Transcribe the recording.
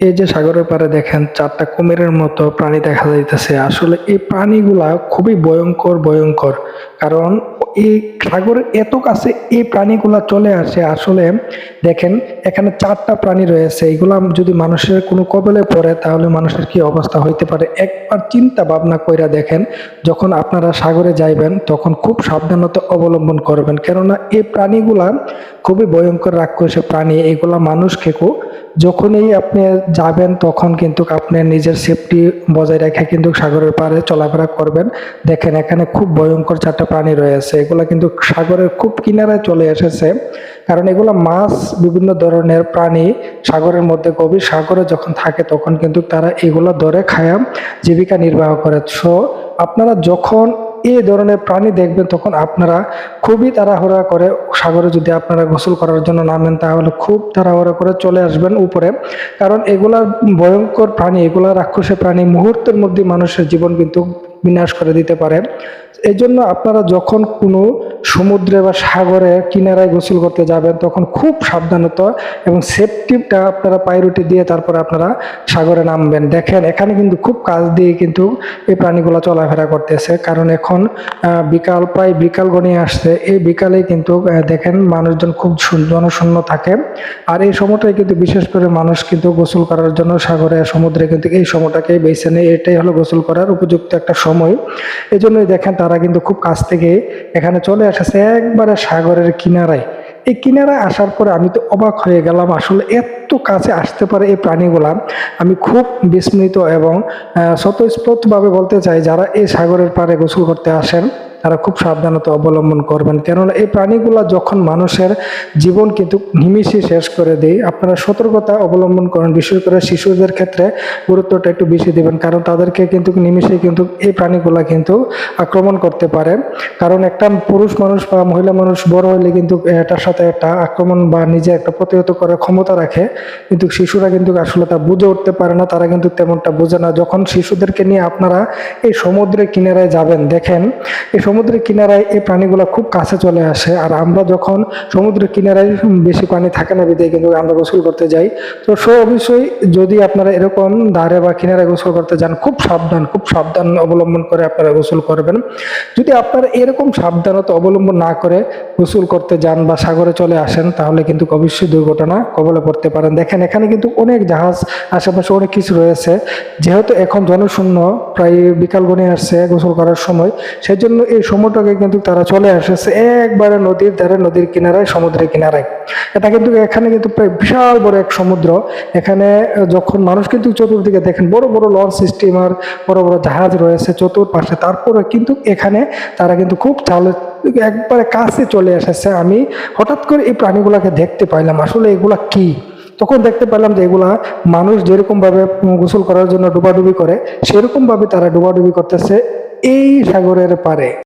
এই যে সাগরের পাড়ে দেখেন, চারটা কুমিরের মতো প্রাণী দেখা যাইতেছে। আসলে এই প্রাণীগুলা খুবই ভয়ঙ্কর ভয়ঙ্কর। কারণ এই সাগরের এত কাছে এই প্রাণীগুলা চলে আসে, আসলে দেখেন, এখানে চারটা প্রাণী রয়েছে। এগুলা যদি মানুষের কোনো কবলে পড়ে, তাহলে মানুষের কি অবস্থা হইতে পারে? একবার চিন্তা ভাবনা কইরা দেখেন, যখন আপনারা সাগরে যাইবেন, তখন খুব সাবধানতা অবলম্বন করবেন। কেননা এই প্রাণীগুলা খুবই ভয়ঙ্কর রাক্ষসে প্রাণী, এগুলা মানুষ খেকো। যখনই আপনি যাবেন, তখন কিন্তু আপনি নিজের সেফটি বজায় রেখে কিন্তু সাগরের পাড়ে চলাফেরা করবেন। দেখেন, এখানে খুব ভয়ঙ্কর চারটা প্রাণী রয়েছে। এগুলা কিন্তু সাগরের খুব কিনারায় চলে এসেছে। কারণ এগুলা মাছ, বিভিন্ন ধরনের প্রাণী সাগরের মধ্যে গভীর সাগরে যখন থাকে, তখন কিন্তু তারা এগুলো ধরে খায়া জীবিকা নির্বাহ করে। সো আপনারা যখন এই ধরনের প্রাণী দেখবেন, তখন আপনারা খুবই তাড়াহুড়া করে সাগরে যদি আপনারা গোসল করার জন্য নামেন, তাহলে খুব তাড়াহুড়া করে চলে আসবেন উপরে। কারণ এগুলার ভয়ঙ্কর প্রাণী, এগুলা রাক্ষসের প্রাণী, মুহূর্তের মধ্যে মানুষের জীবন কিন্তু বিনাশ করে দিতে পারে। এই জন্য আপনারা যখন কোনো সমুদ্রে বা সাগরে কিনারায় গোসল করতে যাবেন, তখন খুব সাবধানতা এবং সেফটিটা আপনারা প্রায়োরিটি দিয়ে তারপরে আপনারা সাগরে নামবেন। দেখেন, এখানে কিন্তু খুব কাজ দিয়ে কিন্তু এই প্রাণীগুলো চলাফেরা করতেছে। কারণ এখন বিকাল প্রায় বিকাল গনিয়ে আসছে। এই বিকালে কিন্তু দেখেন মানুষজন খুব জনশূন্য থাকে। আর এই সময়টাই কিন্তু বিশেষ করে মানুষ কিন্তু গোসল করার জন্য সাগরে, সমুদ্রে কিন্তু এই সময়টাকে বেছে নেয়। এটাই হলো গোসল করার উপযুক্ত একটা সময়। এই জন্যই দেখেন তারা কিন্তু খুব কাছ থেকে এখানে চলে এসেছে একবারে সাগরের কিনারায়। এই কিনারায় আসার পরে আমি তো অবাক হয়ে গেলাম, আসলে এত কাছে আসতে পারে এই প্রাণীগুলা। আমি খুব বিস্মিত এবং স্বতঃস্ফূর্তভাবে বলতে চাই, যারা এই সাগরের পারে গোসল করতে আসেন তারা খুব সাবধানতা অবলম্বন করবেন। কেননা এই প্রাণীগুলা যখন মানুষের জীবন কিন্তু নিমিষে শেষ করে দেয়, আপনারা সতর্কতা অবলম্বন করেন। বিশেষ করে শিশুদের ক্ষেত্রে গুরুত্বটা একটু বেশি দেবেন, কারণ তাদেরকে কিন্তু নিমিষে কিন্তু এই প্রাণীগুলা কিন্তু আক্রমণ করতে পারে। কারণ একটা পুরুষ মানুষ বা মহিলা মানুষ বড় হলে কিন্তু এটার সাথে একটা আক্রমণ বা নিজে একটা প্রতিহত করার ক্ষমতা রাখে। কিন্তু শিশুরা কিন্তু আসলে তা বুঝে উঠতে পারে না, তারা কিন্তু তেমনটা বোঝে না। যখন শিশুদেরকে নিয়ে আপনারা এই সমুদ্রের কিনারায় যাবেন, দেখেন, এই সমুদ্রের কিনারায় এই প্রাণীগুলো খুব কাছে চলে আসে। আর আমরা যখন সমুদ্রের কিনারায় বেশি পানি থাকে না বিদায় কিন্তু আমরা গোসল করতে যাই, তো সো অবশ্যই যদি আপনারা এরকম ধারে বা কিনারায় গোসল করতে যান, খুব সাবধান খুব সাবধান অবলম্বন করে আপনারা গোসল করবেন। যদি আপনারা এরকম সাবধানতা অবলম্বন না করে গোসল করতে যান বা সাগরে চলে আসেন, তাহলে কিন্তু অবশ্যই দুর্ঘটনা কবলে পড়তে পারেন। দেখেন, এখানে কিন্তু অনেক জাহাজ, আশেপাশে অনেক কিছু রয়েছে। যেহেতু এখন জনশূন্য, প্রায় বিকাল গনে আসছে গোসল করার সময় সেই জন্য এই সময়টাকে কিন্তু তারা চলে আসেছে একবারে নদীর ধারে, নদীর কিনারায়, সমুদ্রের কিনারায়। এটা কিন্তু এখানে কিন্তু প্রায় বিশাল বড় এক সমুদ্র। এখানে যখন মানুষ কিন্তু চতুর্দিকে দেখেন, বড় বড় লঞ্চ স্টিমার বড় বড় জাহাজ রয়েছে চতুর্পাশে। তারপরে কিন্তু এখানে তারা কিন্তু খুব চাল একবারে কাছে চলে এসেছে। আমি হঠাৎ করে এই প্রাণীগুলাকে দেখতে পাইলাম। আসলে এগুলা কি? তখন দেখতে পেলাম যে এগুলা মানুষ যেরকমভাবে গোসল করার জন্য ডুবাডুবি করে, সেরকমভাবে তারা ডুবাডুবি করতেছে এই সাগরের পারে